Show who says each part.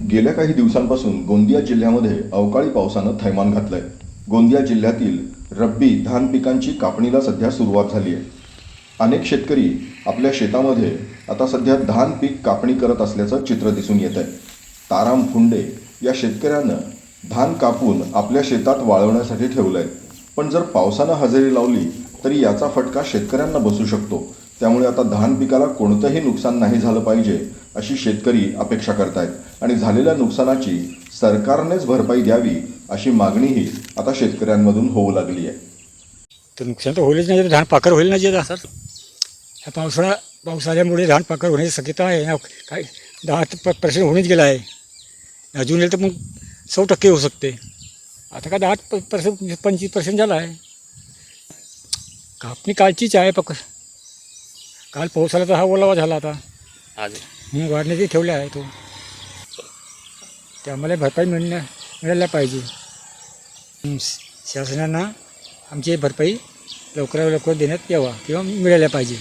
Speaker 1: गेल्या काही दिवसांपासून गोंदिया जिल्ह्यामध्ये अवकाळी पावसानं थैमान घातलंय. गोंदिया जिल्ह्यातील रब्बी धान पिकांची कापणीला सध्या सुरुवात झाली आहे. अनेक शेतकरी आपल्या शेतामध्ये आता सध्या धान पीक कापणी करत असल्याचं चित्र दिसून येत आहे ताराम फुंडे या शेतकऱ्यानं धान कापून आपल्या शेतात वाळवण्यासाठी ठेवलं आहे पण जर पावसानं हजेरी लावली तरी याचा फटका शेतकऱ्यांना बसू शकतो. त्यामुळे आता धान पिकाला कोणतंही नुकसान नाही झालं पाहिजे अशी शेतकरी अपेक्षा करतायत. आणि झालेल्या नुकसानाची सरकारनेच भरपाई द्यावी अशी मागणीही आता शेतकऱ्यांमधून होऊ लागली आहे.
Speaker 2: तर नुकसान तर होईलच नाही धान पाकर होईल नाही आता सर. ह्या पावसाळा पाऊस आल्यामुळे धान पाकर होण्याची शक्यता आहे ना? काय दहा पर्सेंट होणेच गेला आहे. अजून येईल तर मग सौ टक्के होऊ शकते. आता का दहा पर्सेंट पंचवीस पर्सेंट झाला आहे. कापणी कालचीच आहे पक काल पाऊस आला तर हा ओलावा झाला आता
Speaker 3: आज
Speaker 2: हं, वाढण्याची ठेवल्या आहे तो. ते आम्हाला भरपाई मिळण्या मिळायला पाहिजे. हं, शासनानं आमची भरपाई लवकरात लवकर देण्यात यावा किंवा मिळायला पाहिजे.